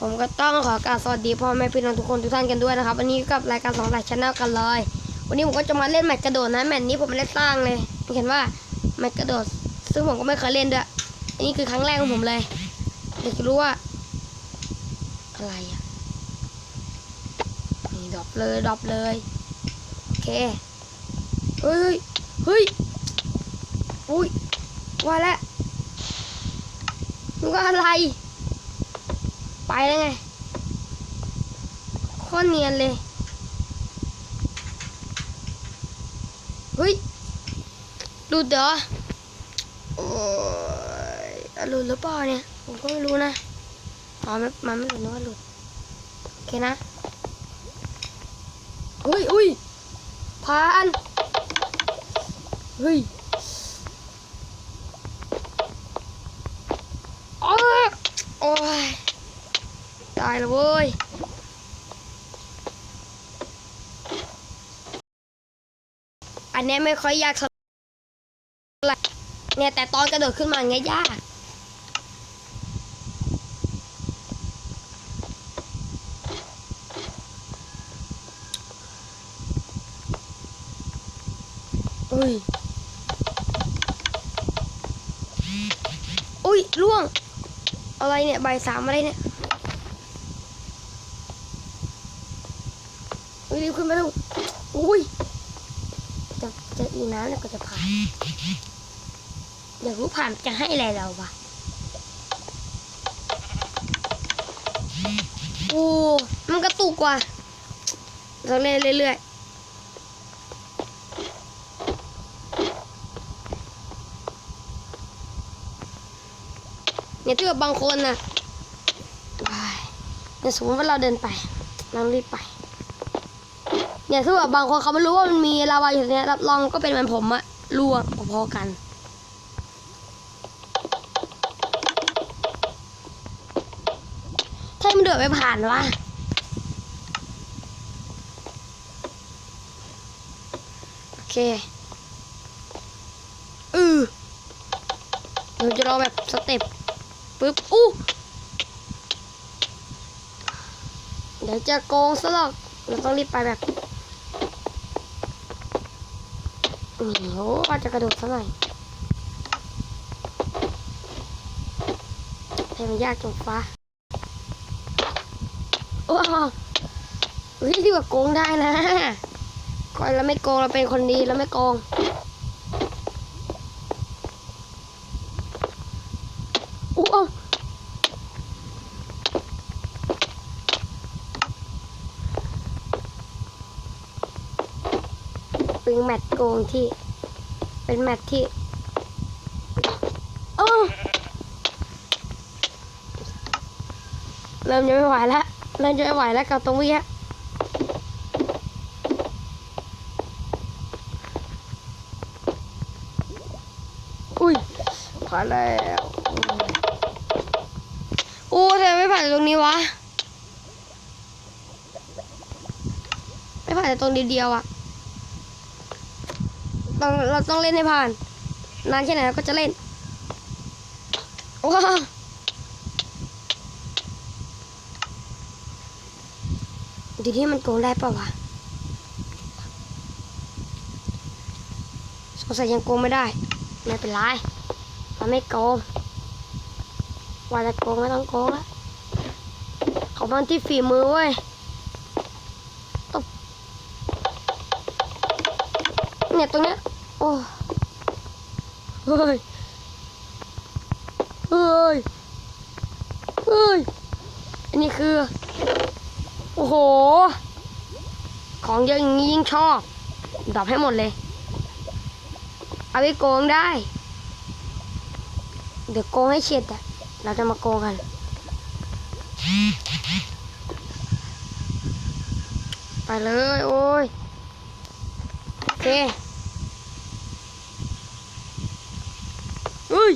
ผมก็ต้องขอกราบสวัสดีพ่อแม่พี่น้องทุกคนทุกท่านกันด้วยนะครับ วันนี้กับรายการสองหลายชแนลกันเลย วันนี้ผมก็จะมาเล่นแมตช์กระโดดนะแมตช์นี้ผมไม่ได้สร้างเลยเห็นว่าแมตช์กระโดด ซึ่งผมก็ไม่เคยเล่นด้วยอันนี้คือครั้งแรกของผมเลยอยากจะรู้ว่า อะไรอะนี่ดรอปเลยดรอปเลยโอเคเฮ้ยเฮ้ยเฮ้ยอุ้ยว่าแล้วมันก็อะไร ไปแล้วไงโคตรเนียนเลยเฮ้ยหลุดเหรอโอ้ยอะหลุดหรือเปล่าเนี่ย ผมก็ไม่รู้นะอ๋อไม่มันไม่หลุดนึกว่าหลุดโอเคนะเฮ้ยอุ้ยผ่านเฮ้ยโอ้ยโอ้ยตายแล้วเว้ยอันเนี้ยไม่ค่อยยากเท่าไหร่เนี่ยแต่ตอนกระโดดขึ้นมาเงี้ยยาก อุ้ย อุ้ยล่วง อะไรเนี่ย ใบายสามอะไรเนี่ย อุ้ย รีบขึ้นมาดูอุ้ยจะจะอีกน้ำแล้วก็จะผ่านอยากรู้ผ่านจะให้อะไรเราวะโอ้มันกระตุกว่ะเราเล่นเรื่อยๆเนี่ยถ้าเกิดบางคนน่ะว้ายเนี่ยสมมติว่าเราเดินไป เรารีบไป เนี่ยถ้าแบบบางคนเขาไม่รู้ว่ามันมีลาวาอยู่ตรงเนี้ยรับรองก็เป็นเหมือนผมอะล่วงพอๆกัน ถ้ามันเดือดไม่ผ่านวะโอเคอือเราจะรอแบบสเต็ปปึ๊บอู้เดี๋ยวจะโกงซะหรอกเราต้องรีบไปแบบ โอ้โหอาจจะกระโดดซะหน่อยให้มันยากจังฟ้าโอ้เฮ้ยดีกว่าโกงได้นะก่อนเราไม่โกงเราเป็นคนดีเราไม่โกงโอ้เป็น แมตช์โกงที่ เป็นแมตช์ที่โอ้เริ่มจะไม่ไหวแล้วเริ่มจะไม่ไหวแล้วกับตรงเนี้อุ้ยผ่านแล้วโอ้ทำไมไม่ผ่านตรงนี้วะ ไม่ผ่านแต่ตรงเดียวๆอะ ต้องเราต้องเล่นให้ผ่าน นานแค่ไหนเราก็จะเล่นว้าดูที่มันโกงได้ป่าวะสงสัยยังโกงไม่ได้ ไม่เป็นไรมันไม่โกงว่าจะโกงไม่ต้องโกงละเขาบังที่ฝีมือเว้ยตบเนี่ยตรงเนี้ย โอ้เฮ้ยเฮ้ยเฮ้ยอันนี้คือ โอ้โห ของเยอะอย่างนี้ยิ่งชอบดับให้หมดเลย เอาไปโกงได้ เดี๋ยวโกงให้เข็ดอะเราจะมาโกงกัน ไปเลย โอ้ย โอเค อุ้ย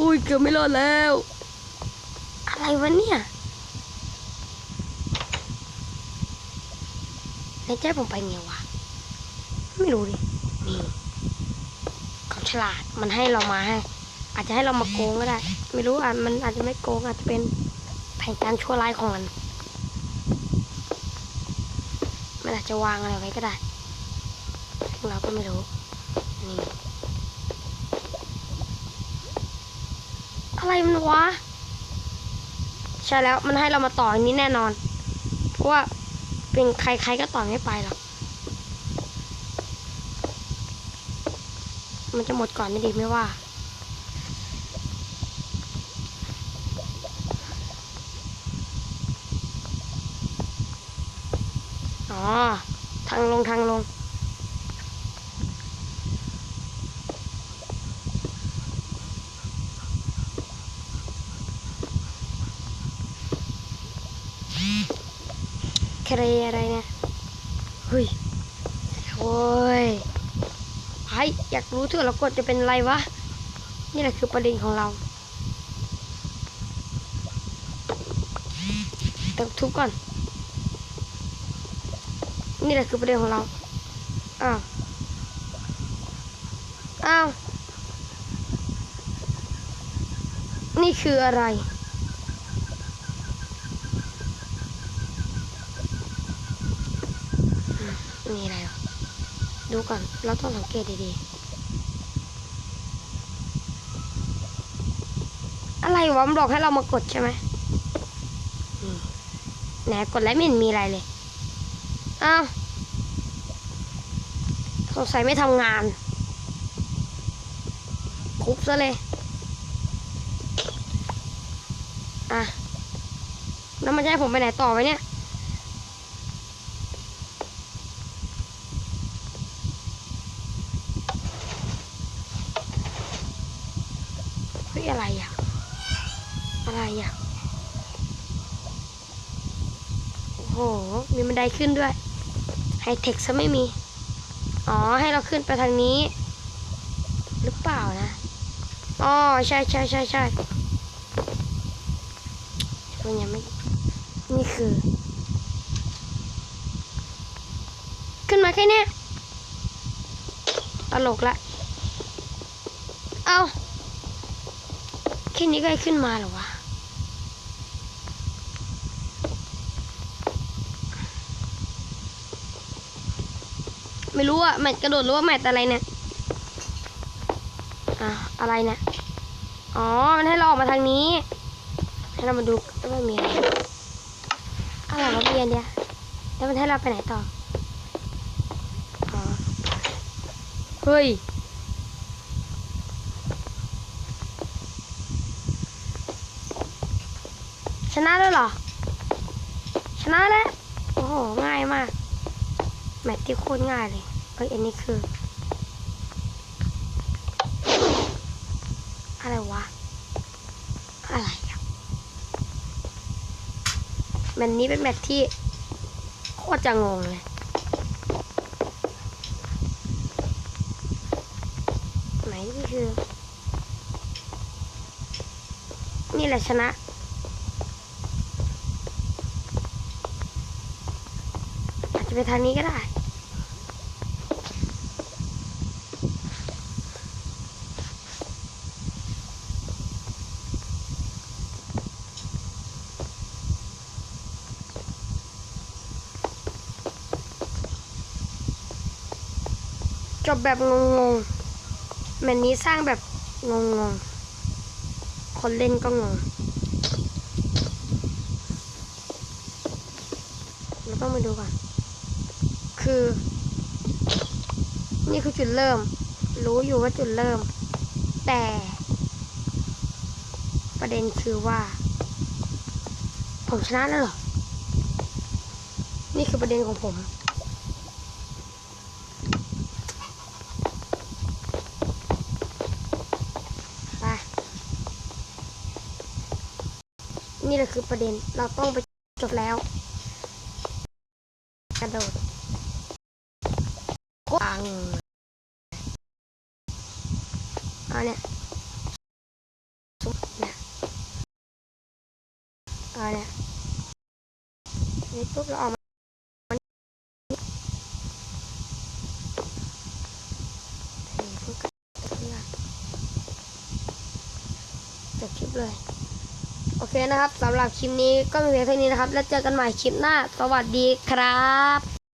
อุ้ยเกือบไม่รอดแล้ว อะไรวะเนี่ยในใจผมไปไงวะ ไม่รู้ดิ นี่เขาฉลาด มันให้เรามาให้ อาจจะให้เรามาโกงก็ได้ ไม่รู้อะ มันอาจจะไม่โกงอาจจะเป็นแผแห่งการชั่วร้ายของมัน มันอาจจะวางอะไรไว้ก็ได้ เราก็ไม่รู้ นี่ อะไรมันวะ ใช่แล้วมันให้เรามาต่ออันนี้แน่นอน เพราะว่าเป็นใครๆก็ต่อไม่ไปหรอกมันจะหมดก่อนไม่ดีไม่ว่า อ๋อ ทางลงทางลง เครอะไรเนี่ยเฮ้ยโอ้ยไออยากรู้เถอะเรากดจะเป็นอะไรวะ นี่แหละคือประเด็นของเราต้องทุบก่อน นี่แหละคือประเด็นของเรา อ้าว อ้าว นี่คืออะไร มีอะไรวะดูก่อน เราต้องสังเกตดีๆ อะไรวะมันบอกให้เรามากดใช่ไหมนี่ไหนกดแล้วไม่เห็นมีอะไรเลย อ้าวสงสัยไม่ทำงานทุบซะเลย อะ แล้วมันจะให้ผมไปไหนต่อไว้เนี่ย ฮ้ยอะไรอะ อะไรอะ โอ้โห มีบันไดขึ้นด้วย ไฮเทคซะไม่มี อ๋อ ให้เราขึ้นไปทางนี้ หรือเปล่านะ อ๋อ ใช่ใช่ใช่ใช่มันยังไม่ นี่คือ ขึ้นมาแค่เนี้ยตลกละ เอา แค่นี้ก็ให้ขึ้นมาหรอวะ ไม่รู้อะแมตช์กระโดดหรือว่าแมตช์อะไรเนี่ยอะอะไรเนี่ย อ๋อ มันให้เราออกมาทางนี้ ให้เรามาดูว่ามีอะไรอะไรวะเบียนเดียแล้วมันให้เราไปไหนต่อ อ๋อ เฮ้ย ชนะแล้วเหรอ ชนะแล้ว โอ้โห ง่ายมาก แมตที่โคตรง่ายเลยเอ้ยอันนี้คือ อะไรวะ อะไรแมตนี้เป็นแมตที่โคตรจะงงเลยไหนนี่คือ นี่แหละชนะ อาจจะ ไปทางนี้ก็ได้ จบแบบงงๆแมนนี้สร้างแบบงงๆ คนเล่นก็งงเราต้องมาดูก่อน คือ นี่คือจุดเริ่ม รู้อยู่ว่าจุดเริ่ม แต่ ประเด็นคือว่า ผมชนะแล้วเหรอ นี่คือประเด็นของผมนี่แหละคือประเด็น เราต้องไปจบแล้ว กระโดด ปังเอาเนี่ยทุบเนี่ยเอาเนี่ยนี่ปุ๊บเราออกมาเฮ้ยเพิ่งกลับเพื่อนจบคลิปเลย โอเคนะครับสำหรับคลิปนี้ก็มีเพียงเท่านี้นะครับ แล้วเจอกันใหม่คลิปหน้า สวัสดีครับ